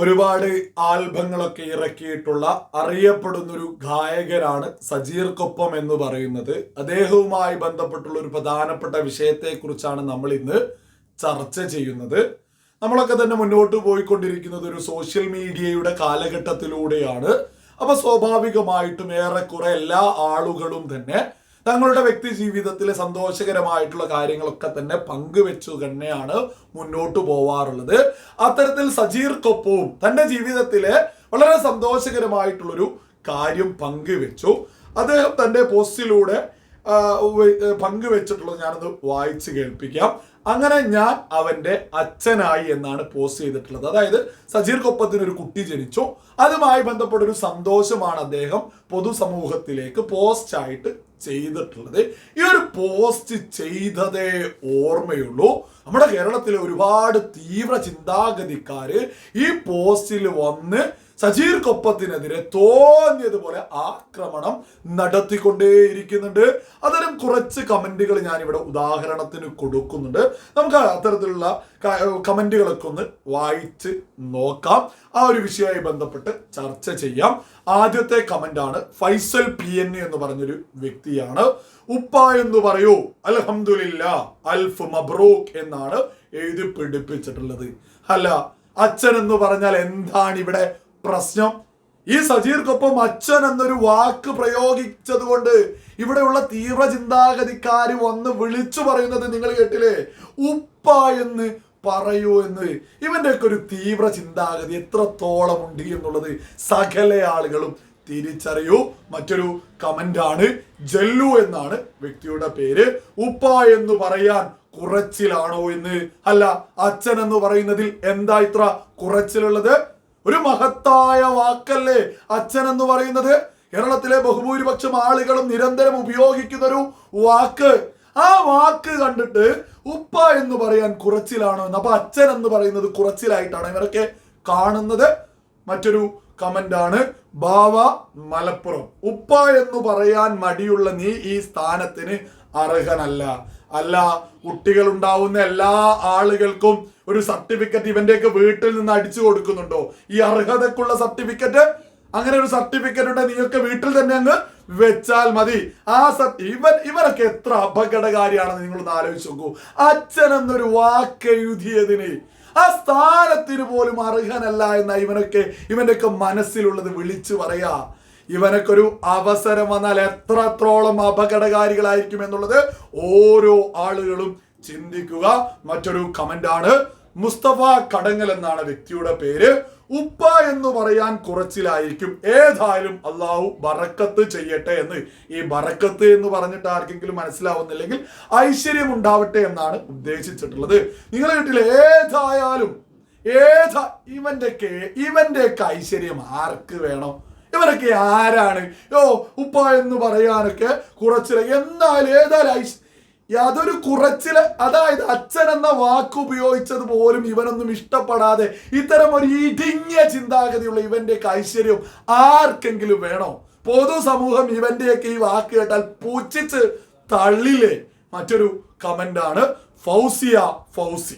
ഒരുപാട് ആൽബങ്ങളൊക്കെ ഇറക്കിയിട്ടുള്ള അറിയപ്പെടുന്ന ഒരു ഗായകനാണ് സജീർ കൊപ്പം എന്ന് പറയുന്നത്. അദ്ദേഹവുമായി ബന്ധപ്പെട്ടുള്ള ഒരു പ്രധാനപ്പെട്ട വിഷയത്തെക്കുറിച്ചാണ് നമ്മൾ ഇന്ന് ചർച്ച ചെയ്യുന്നത്. നമ്മളൊക്കെ തന്നെ മുന്നോട്ട് പോയിക്കൊണ്ടിരിക്കുന്നത് ഒരു സോഷ്യൽ മീഡിയയുടെ കാലഘട്ടത്തിലൂടെയാണ്. അപ്പോൾ സ്വാഭാവികമായിട്ടും ഏറെക്കുറെ എല്ലാ ആളുകളും തന്നെ തങ്ങളുടെ വ്യക്തി ജീവിതത്തിലെ സന്തോഷകരമായിട്ടുള്ള കാര്യങ്ങളൊക്കെ തന്നെ പങ്കുവെച്ചു തന്നെയാണ് മുന്നോട്ട് പോവാറുള്ളത്. അത്തരത്തിൽ സജീർ കൊപ്പവും തന്റെ ജീവിതത്തിലെ വളരെ സന്തോഷകരമായിട്ടുള്ളൊരു കാര്യം പങ്കുവെച്ചു. അദ്ദേഹം തന്റെ പോസ്റ്റിലൂടെ പങ്കുവെച്ചിട്ടുള്ളത് ഞാനത് വായിച്ച് കേൾപ്പിക്കാം. അങ്ങനെ ഞാൻ അവന്റെ അച്ഛനായി എന്നാണ് പോസ്റ്റ് ചെയ്തിട്ടുള്ളത്. അതായത് സജീർ കൊപ്പത്തിന് ഒരു കുട്ടി ജനിച്ചു. അതുമായി ബന്ധപ്പെട്ട ഒരു സന്തോഷമാണ് അദ്ദേഹം പൊതുസമൂഹത്തിലേക്ക് പോസ്റ്റ് ആയിട്ട് ചെയ്തിട്ടുള്ളത്. ഈ ഒരു പോസ്റ്റ് ചെയ്തതേ ഓർമ്മയുള്ളൂ. നമ്മുടെ കേരളത്തിലെ ഒരുപാട് തീവ്ര ചിന്താഗതിക്കാര് ഈ പോസ്റ്റിൽ വന്ന് സജീർ കൊപ്പത്തിനെതിരെ തോന്നിയതുപോലെ ആക്രമണം നടത്തിക്കൊണ്ടേയിരിക്കുന്നുണ്ട്. അത്തരം കുറച്ച് കമന്റുകൾ ഞാൻ ഇവിടെ ഉദാഹരണത്തിന് കൊടുക്കുന്നുണ്ട്. നമുക്ക് അത്തരത്തിലുള്ള കമന്റുകളൊക്കെ ഒന്ന് വായിച്ച് നോക്കാം. ആ ഒരു വിഷയവുമായി ബന്ധപ്പെട്ട് ചർച്ച ചെയ്യാം. ആദ്യത്തെ കമന്റ് ആണ് ഫൈസൽ പി എൻ എന്ന് പറഞ്ഞൊരു വ്യക്തിയാണ്. ഉപ്പ എന്ന് പറയൂ അൽഹംദുലില്ല അൽഫ് മബ്രൂക്ക് എന്നാണ് എഴുതി പിടിപ്പിച്ചിട്ടുള്ളത്. അല്ല അച്ഛൻ എന്ന് പറഞ്ഞാൽ എന്താണ് ഇവിടെ പ്രശ്നം. ഈ സജീർക്കൊപ്പം അച്ഛൻ എന്നൊരു വാക്ക് പ്രയോഗിച്ചത് കൊണ്ട് ഇവിടെയുള്ള തീവ്ര ചിന്താഗതിക്കാര് വന്ന് വിളിച്ചു പറയുന്നത് നിങ്ങൾ കേട്ടില്ലേ? ഉപ്പ എന്ന് പറയൂ എന്ന്. ഇവന്റെയൊക്കെ ഒരു തീവ്ര ചിന്താഗതി എത്രത്തോളം ഉണ്ട് എന്നുള്ളത് സകല ആളുകളും തിരിച്ചറിയൂ. മറ്റൊരു കമന്റ് ആണ് ജല്ലു എന്നാണ് വ്യക്തിയുടെ പേര്. ഉപ്പ എന്ന് പറയാൻ കുറച്ചിലാണോ എന്ന്? അല്ല അച്ഛൻ എന്ന് പറയുന്നതിൽ എന്താ ഇത്ര കുറച്ചിലുള്ളത്? ഒരു മഹത്തായ വാക്കല്ലേ അച്ഛൻ എന്ന് പറയുന്നത്? കേരളത്തിലെ ബഹുഭൂരിപക്ഷം ആളുകളും നിരന്തരം ഉപയോഗിക്കുന്ന ഒരു വാക്ക്. ആ വാക്ക് കണ്ടിട്ട് ഉപ്പ എന്ന് പറയാൻ കുറച്ചിലാണോ. എന്ന് അപ്പൊ അച്ഛൻ എന്ന് പറയുന്നത് കുറച്ചിലായിട്ടാണ്. ഇവരൊക്കെ കാണുന്നത്. മറ്റൊരു കമന്റ് ആണ് ബാവ മലപ്പുറം. ഉപ്പ എന്ന് പറയാൻ മടിയുള്ള നീ ഈ സ്ഥാനത്തിന് അർഹനല്ല. അല്ല കുട്ടികൾ ഉണ്ടാവുന്ന എല്ലാ ആളുകൾക്കും ഒരു സർട്ടിഫിക്കറ്റ് ഇവന്റെയൊക്കെ വീട്ടിൽ നിന്ന് അടിച്ചു കൊടുക്കുന്നുണ്ടോ? ഈ അർഹതക്കുള്ള സർട്ടിഫിക്കറ്റ്? അങ്ങനെ ഒരു സർട്ടിഫിക്കറ്റ് ഉണ്ട് നിങ്ങൾക്ക് വീട്ടിൽ തന്നെ അങ്ങ് വെച്ചാൽ മതി. ആ സത്യം ഇവൻ ഇവരൊക്കെ എത്ര അപകടകാരിയാണെന്ന് നിങ്ങളൊന്ന് ആലോചിച്ച് നോക്കൂ. അച്ഛൻ എന്നൊരു വാക്ക് എഴുതിയതിന് ആ സ്ഥാനത്തിന് പോലും അർഹനല്ല എന്ന ഇവനൊക്കെ ഇവനൊക്കെ മനസ്സിലുള്ളത് വിളിച്ചു പറയാ. ഇവനൊക്കെ ഒരു അവസരം വന്നാൽ എത്രത്തോളം അപകടകാരികളായിരിക്കും എന്നുള്ളത് ഓരോ ആളുകളും ചിന്തിക്കുക. മറ്റൊരു കമന്റ് ആണ്. മുസ്തഫ കടങ്ങൽ എന്നാണ് വ്യക്തിയുടെ പേര്. ഉപ്പ എന്ന് പറയാൻ കുറച്ചിലായിരിക്കും. ഏതായാലും അള്ളാഹു ബറക്കത്ത് ചെയ്യട്ടെ എന്ന്. ഈ ബറക്കത്ത് എന്ന് പറഞ്ഞിട്ട് ആർക്കെങ്കിലും മനസ്സിലാവുന്നില്ലെങ്കിൽ ഐശ്വര്യം ഉണ്ടാവട്ടെ എന്നാണ് ഉദ്ദേശിച്ചിട്ടുള്ളത്. നിങ്ങൾ വീട്ടിൽ ഏതായാലും ഏതാ ഇവന്റെയൊക്കെ ഇവന്റെയൊക്കെ ഐശ്വര്യം ആർക്ക് വേണം? ഇവരൊക്കെ ആരാണ്? ഓ ഉപ്പ എന്ന് പറയാനൊക്കെ കുറച്ചില്ല എന്നാൽ ഏതായാലും ഐശ് യാതൊരു കുറച്ചിൽ അതായത് അച്ഛൻ എന്ന വാക്ക് ഉപയോഗിച്ചത് പോലും ഇവനൊന്നും ഇഷ്ടപ്പെടാതെ ഇത്തരം ഒരു ഇടുങ്ങിയ ചിന്താഗതിയുള്ള ഇവന്റെ ഐശ്വര്യം ആർക്കെങ്കിലും വേണോ? പൊതുസമൂഹം ഇവന്റെയൊക്കെ ഈ വാക്ക് കേട്ടാൽ പൂച്ചിച്ച് തള്ളിലെ മറ്റൊരു കമന്റാണ് ഫൗസിയ ഫൗസി.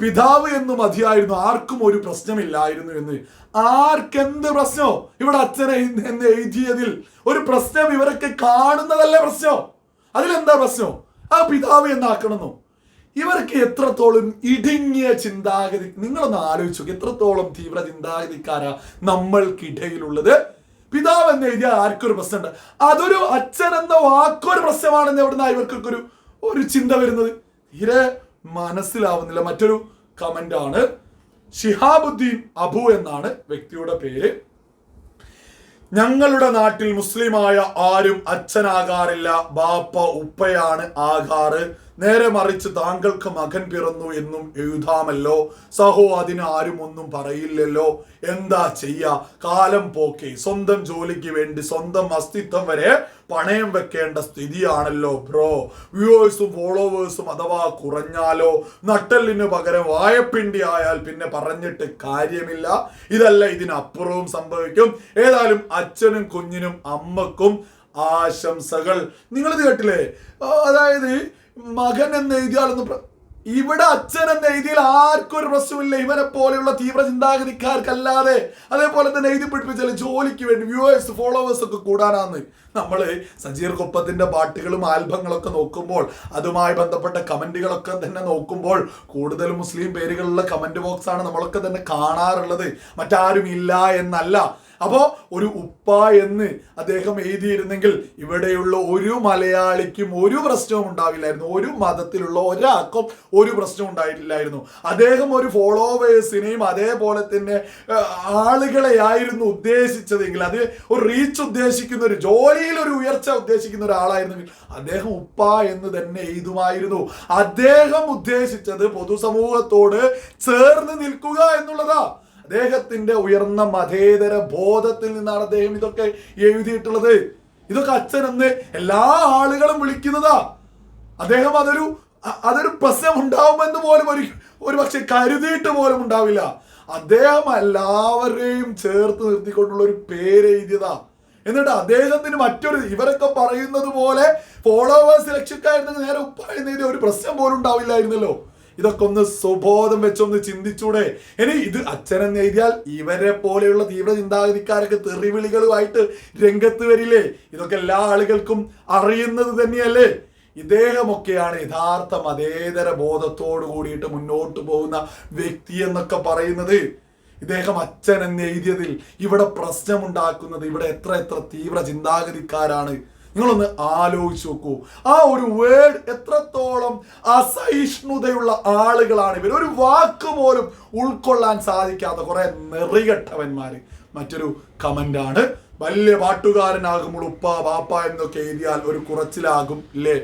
പിതാവ് എന്ന് മതിയായിരുന്നു ആർക്കും ഒരു പ്രശ്നമില്ലായിരുന്നു എന്ന്. ആർക്കെന്ത് പ്രശ്നമോ ഇവിടെ അച്ഛനെ എന്ന് എഴുതിയതിൽ ഒരു പ്രശ്നം ഇവരൊക്കെ കാണുന്നതല്ലേ പ്രശ്നം? അതിലെന്താ പ്രശ്നം? ആ പിതാവ് എന്നാക്കണമെന്നോ ഇവർക്ക് എത്രത്തോളം ഇടുങ്ങിയ ചിന്താഗതി നിങ്ങളൊന്ന് ആലോചിച്ചു. എത്രത്തോളം തീവ്ര ചിന്താഗതിക്കാരാ നമ്മൾക്കിടയിലുള്ളത്. പിതാവ് എന്ന് എഴുതിയാൽ ആർക്കൊരു പ്രശ്നമുണ്ട്? അതൊരു അച്ഛൻ എന്ന വാക്കൊരു പ്രശ്നമാണെന്ന് എവിടുന്ന ഇവർക്കൊക്കെ ഒരു ഒരു ചിന്ത വരുന്നത്? തീരെ മനസ്സിലാവുന്നില്ല. മറ്റൊരു കമന്റ് ആണ് ഷിഹാബുദ്ദീൻ അബു എന്നാണ് വ്യക്തിയുടെ പേര്. ഞങ്ങളുടെ നാട്ടിൽ മുസ്ലിമായ ആരും അച്ഛനാകാറില്ല. ബാപ്പ ഉപ്പയാണ് ആകാറ്. നേരെ മറിച്ച് താങ്കൾക്ക് മകൻ പിറന്നു എന്നും എഴുതാമല്ലോ. സഹോ അതിന് ആരും ഒന്നും പറയില്ലല്ലോ. എന്താ ചെയ്യാ? കാലം പോക്കെ. സ്വന്തം ജോലിക്ക് വേണ്ടി സ്വന്തം അസ്തിത്വം വരെ പണയം വെക്കേണ്ട സ്ഥിതിയാണല്ലോ ബ്രോ. വ്യൂവേഴ്സും ഫോളോവേഴ്സും അഥവാ കുറഞ്ഞാലോ നട്ടലിന് പകരം വായപ്പിണ്ടി ആയാൽ പിന്നെ പറഞ്ഞിട്ട് കാര്യമില്ല. ഇതല്ല ഇതിനപ്പുറവും സംഭവിക്കും. ഏതായാലും അച്ഛനും കുഞ്ഞിനും അമ്മക്കും ആശംസകൾ. നിങ്ങളിത് കേട്ടില്ലേ? അതായത് മകൻ എന്ന് എഴുതിയാലൊന്നും ഇവിടെ അച്ഛൻ എന്ന എഴുതിയിൽ ആർക്കും ഒരു പ്രശ്നമില്ല ഇവരെ പോലെയുള്ള തീവ്ര ചിന്താഗതിക്കാർക്കല്ലാതെ അതേപോലെ തന്നെ എഴുതി പിടിപ്പിച്ചാൽ ജോലിക്ക് വേണ്ടി വ്യൂവേഴ്സ് ഫോളോവേഴ്സ് ഒക്കെ കൂടാനാന്ന്. നമ്മൾ സജീർ കൊപ്പത്തിന്റെ പാട്ടുകളും ആൽബങ്ങളൊക്കെ നോക്കുമ്പോൾ അതുമായി ബന്ധപ്പെട്ട കമന്റുകളൊക്കെ തന്നെ നോക്കുമ്പോൾ കൂടുതൽ മുസ്ലിം പേരുകളുള്ള കമന്റ് ബോക്സ് ആണ് നമ്മളൊക്കെ തന്നെ കാണാറുള്ളത്. മറ്റാരും ഇല്ല എന്നല്ല. അപ്പോ ഒരു ഉപ്പ എന്ന് അദ്ദേഹം എഴുതിയിരുന്നെങ്കിൽ ഇവിടെയുള്ള ഒരു മലയാളിക്കും ഒരു പ്രശ്നവും ഉണ്ടാവില്ലായിരുന്നു. ഒരു മതത്തിലുള്ള ഒരാൾക്കും ഒരു പ്രശ്നവും ഉണ്ടായിട്ടില്ലായിരുന്നു. അദ്ദേഹം ഒരു ഫോളോവേഴ്സിനെയും അതേപോലെ തന്നെ ആളുകളെയായിരുന്നു ഉദ്ദേശിച്ചതെങ്കിൽ അത് ഒരു റീച്ച് ഉദ്ദേശിക്കുന്ന ഒരു ജോലിയിൽ ഒരു ഉയർച്ച ഉദ്ദേശിക്കുന്ന ഒരാളായിരുന്നെങ്കിൽ അദ്ദേഹം ഉപ്പ എന്ന് തന്നെ എഴുതുമായിരുന്നു. അദ്ദേഹം ഉദ്ദേശിച്ചത് പൊതുസമൂഹത്തോട് ചേർന്ന് നിൽക്കുക എന്നുള്ളതാ. അദ്ദേഹത്തിന്റെ ഉയർന്ന മതേതര ബോധത്തിൽ നിന്നാണ് അദ്ദേഹം ഇതൊക്കെ എഴുതിയിട്ടുള്ളത്. ഇതൊക്കെ അച്ഛൻ എന്ന് എല്ലാ ആളുകളും വിളിക്കുന്നതാ. അദ്ദേഹം അതൊരു അതൊരു പ്രശ്നം ഉണ്ടാവുമെന്ന് പോലും ഒരു ഒരു പക്ഷെ കരുതിയിട്ട് പോലും ഉണ്ടാവില്ല. അദ്ദേഹം എല്ലാവരെയും ചേർത്ത് നിർത്തിക്കൊണ്ടുള്ള ഒരു പേര് എഴുതിയതാ. എന്നിട്ട് അദ്ദേഹത്തിന് മറ്റൊരു ഇവരൊക്കെ പറയുന്നത് പോലെ ഫോളോവേഴ്സ് ലക്ഷ്യക്കായിരുന്നെങ്കിൽ നേരെ ഉപ്പായി എഴുതിയ ഒരു പ്രശ്നം പോലും ഉണ്ടാവില്ലായിരുന്നല്ലോ. ഇതൊക്കെ ഒന്ന് സുബോധം വെച്ചൊന്ന് ചിന്തിച്ചൂടെ. ഇനി ഇത് അച്ഛനെന്ന് എഴുതിയാൽ ഇവരെ പോലെയുള്ള തീവ്ര ചിന്താഗതിക്കാരൊക്കെ തെറിവിളികളുമായിട്ട് രംഗത്ത് വരില്ലേ? ഇതൊക്കെ എല്ലാ ആളുകൾക്കും അറിയുന്നത് തന്നെയല്ലേ? ഇദ്ദേഹമൊക്കെയാണ് യഥാർത്ഥ മതേതര ബോധത്തോടു കൂടിയിട്ട് മുന്നോട്ട് പോകുന്ന വ്യക്തി എന്നൊക്കെ പറയുന്നത്. ഇദ്ദേഹം അച്ഛൻ എന്ന് എഴുതിയതിൽ ഇവിടെ പ്രശ്നമുണ്ടാക്കുന്നത് ഇവിടെ എത്ര എത്ര തീവ്ര ചിന്താഗതിക്കാരാണ്. നിങ്ങളൊന്ന് ആലോചിച്ച് നോക്കൂ. ആ ഒരു വേർഡ് എത്രത്തോളം അസഹിഷ്ണുതയുള്ള ആളുകളാണ് ഇവർ ഒരു വാക്ക് പോലും ഉൾക്കൊള്ളാൻ സാധിക്കാത്ത കുറെ നെറികെട്ടവന്മാര്. മറ്റൊരു കമന്റാണ് വലിയ പാട്ടുകാരനാകുമ്പോൾ ഉപ്പ പാപ്പ എന്നൊക്കെ എഴുതിയാൽ ഒരു കുറച്ചിലാകും ഇല്ലേ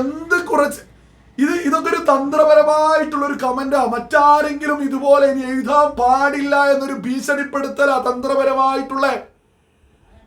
എന്ത് കുറച്ച്? ഇത് ഇതൊക്കെ ഒരു തന്ത്രപരമായിട്ടുള്ള ഒരു കമന്റാ മറ്റാരെങ്കിലും ഇതുപോലെ ഇനി എഴുതാൻ പാടില്ല എന്നൊരു ഭീഷണിപ്പെടുത്തലാ തന്ത്രപരമായിട്ടുള്ള.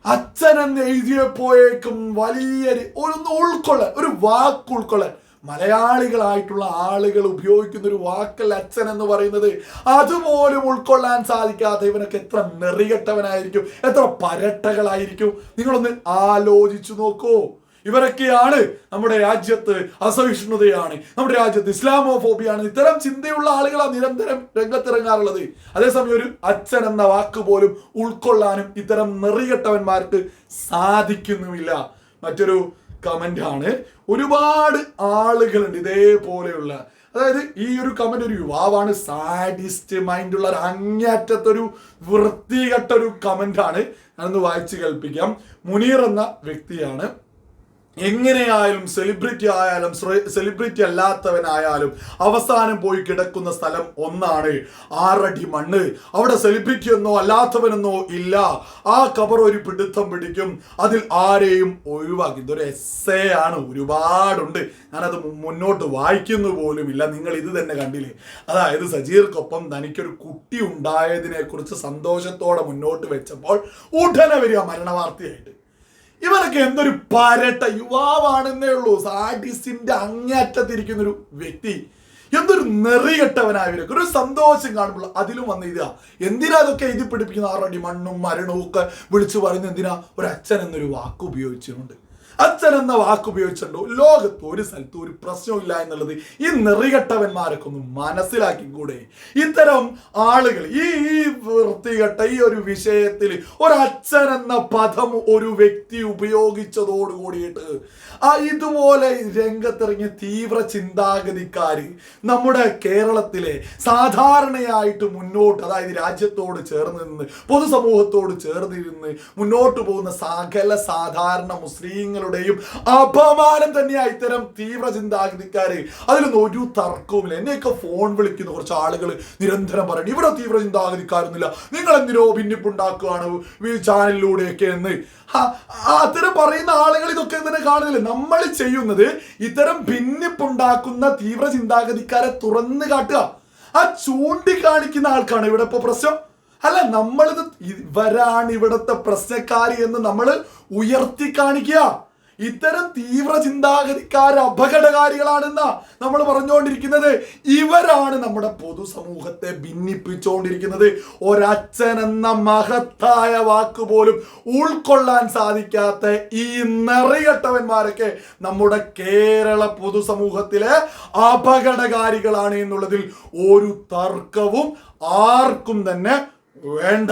അച്ഛൻ എന്ന് എഴുതിയപ്പോഴേക്കും വലിയൊരു ഒന്ന് ഉൾക്കൊള്ളാൻ ഒരു വാക്ക് ഉൾക്കൊള്ളാൻ മലയാളികളായിട്ടുള്ള ആളുകൾ ഉപയോഗിക്കുന്ന ഒരു വാക്കല്ല അച്ഛൻ എന്ന് പറയുന്നത്. അതുപോലും ഉൾക്കൊള്ളാൻ സാധിക്കാത്ത ഇവനൊക്കെ എത്ര നെറികെട്ടവനായിരിക്കും എത്ര പരട്ടകളായിരിക്കും. നിങ്ങളൊന്ന് ആലോചിച്ചു നോക്കൂ. ഇവരൊക്കെയാണ് നമ്മുടെ രാജ്യത്ത് അസഹിഷ്ണുതയാണ്. നമ്മുടെ രാജ്യത്ത് ഇസ്ലാമോ ഫോബിയാണ് ഇത്തരം ചിന്തയുള്ള ആളുകളാണ് നിരന്തരം രംഗത്തിറങ്ങാറുള്ളത്. അതേസമയം ഒരു അച്ഛൻ എന്ന വാക്ക് പോലും ഉൾക്കൊള്ളാനും ഇത്തരം നെറികെട്ടവന്മാർക്ക് സാധിക്കുന്നുമില്ല. മറ്റൊരു കമന്റ് ആണ് ഒരുപാട് ആളുകളുണ്ട് ഇതേപോലെയുള്ള. അതായത് ഈ ഒരു കമന്റ് ഒരു യുവാവാണ്. സാഡിസ്റ്റ് മൈൻഡുള്ള ഒരു അങ്ങേറ്റത്തൊരു വൃത്തികെട്ട ഒരു കമന്റ് ആണ് ഞാനൊന്ന് വായിച്ചു കേൾപ്പിക്കാം. മുനീർ എന്ന വ്യക്തിയാണ്. എങ്ങനെയായാലും സെലിബ്രിറ്റി ആയാലും സെലിബ്രിറ്റി അല്ലാത്തവനായാലും അവസാനം പോയി കിടക്കുന്ന സ്ഥലം ഒന്നാണ് ആറടി മണ്ണ്. അവിടെ സെലിബ്രിറ്റി എന്നോ അല്ലാത്തവനെന്നോ ഇല്ല. ആ കബർ ഒരു പിടുത്തം പിടിക്കും. അതിൽ ആരെയും ഒഴിവാക്കി. ഇതൊരു എസ് ആണ്. ഒരുപാടുണ്ട്. ഞാനത് മുന്നോട്ട് വായിക്കുന്നു പോലുമില്ല നിങ്ങൾ ഇത് തന്നെ കണ്ടില്ലേ? അതായത് സജീർക്കൊപ്പം തനിക്കൊരു കുട്ടി ഉണ്ടായതിനെ കുറിച്ച് സന്തോഷത്തോടെ മുന്നോട്ട് വെച്ചപ്പോൾ ഉടനെ വരിക മരണവാർത്തയായിട്ട്. ഇവരൊക്കെ എന്തൊരു പരട്ട യുവാവാണെന്നേ ഉള്ളൂ. സാഡിസിന്റെ അങ്ങേറ്റത്തിരിക്കുന്ന ഒരു വ്യക്തി. എന്തൊരു നെറികെട്ടവനായ ഇവരൊക്കെ ഒരു സന്തോഷം കാണുമ്പോൾ അതിലും വന്ന് ഇതാ എന്തിനാ അതൊക്കെ എഴുതി പിടിപ്പിക്കുന്ന? ആറടി മണ്ണും മരണവും ഒക്കെ വിളിച്ചു പറയുന്ന എന്തിനാ? ഒരു അച്ഛൻ എന്നൊരു വാക്ക് ഉപയോഗിച്ചുകൊണ്ട്. അച്ഛൻ എന്ന വാക്ക് ഉപയോഗിച്ചിട്ടുണ്ടോ? ലോകത്ത് ഒരു സ്ഥലത്ത് ഒരു പ്രശ്നമില്ല എന്നുള്ളത് ഈ നെറികെട്ടവന്മാരൊക്കെ ഒന്ന് മനസ്സിലാക്കിക്കൂടെ? ഇത്തരം ആളുകൾ ഈ ഈ വൃത്തികെട്ട ഈ ഒരു വിഷയത്തിൽ ഒരു അച്ഛൻ എന്ന പദം ഒരു വ്യക്തി ഉപയോഗിച്ചതോട് കൂടിയിട്ട് ആ ഇതുപോലെ രംഗത്തിറങ്ങിയ തീവ്ര ചിന്താഗതിക്കാർ നമ്മുടെ കേരളത്തിലെ സാധാരണയായിട്ട് മുന്നോട്ട് അതായത് രാജ്യത്തോട് ചേർന്ന് നിന്ന് പൊതുസമൂഹത്തോട് ചേർന്നിരുന്ന് മുന്നോട്ട് പോകുന്ന സകല സാധാരണ മുസ്ലിങ്ങളുടെയും അപമാനം തന്നെയാ ഇത്തരം തീവ്ര ചിന്താഗതിക്കാര്. അതിലൊന്നും ഒരു തർക്കവുമില്ല. എന്നെയൊക്കെ ഫോൺ വിളിക്കുന്ന കുറച്ച് ആളുകൾ നിരന്തരം പറയുന്നു ഇവിടെ തീവ്ര ചിന്താഗതിക്കാരൊന്നുമില്ല. നിങ്ങൾ എന്തിനോ ഭിന്നിപ്പുണ്ടാക്കുകയാണ് ഈ ചാനലിലൂടെയൊക്കെ എന്ന്. അത്തരം പറയുന്ന ആളുകൾ ഇതൊക്കെ തന്നെ കാണുന്നില്ല. നമ്മൾ ചെയ്യുന്നത് ഇത്തരം ഭിന്നിപ്പുണ്ടാക്കുന്ന തീവ്ര ചിന്താഗതിക്കാരെ തുറന്നു കാട്ടുക. ആ ചൂണ്ടിക്കാണിക്കുന്ന ആൾക്കാണ് ഇവിടെ ഇപ്പൊ പ്രശ്നം. അല്ല നമ്മളിത് ഇവരാണ് ഇവിടുത്തെ പ്രശ്നക്കാരി എന്ന് നമ്മൾ ഉയർത്തി കാണിക്കുക. ഇത്തരം തീവ്ര ചിന്താഗതിക്കാർ അപകടകാരികളാണെന്നാ നമ്മൾ പറഞ്ഞുകൊണ്ടിരിക്കുന്നത് ഇവരാണ് നമ്മുടെ പൊതുസമൂഹത്തെ ഭിന്നിപ്പിച്ചുകൊണ്ടിരിക്കുന്നത് ഒരച്ഛൻ എന്ന മഹത്തായ വാക്ക് പോലും ഉൾക്കൊള്ളാൻ സാധിക്കാത്ത ഈ നിറയട്ടവന്മാരൊക്കെ നമ്മുടെ കേരള പൊതുസമൂഹത്തിലെ അപകടകാരികളാണ് എന്നുള്ളതിൽ ഒരു തർക്കവും ആർക്കും തന്നെ വേണ്ട.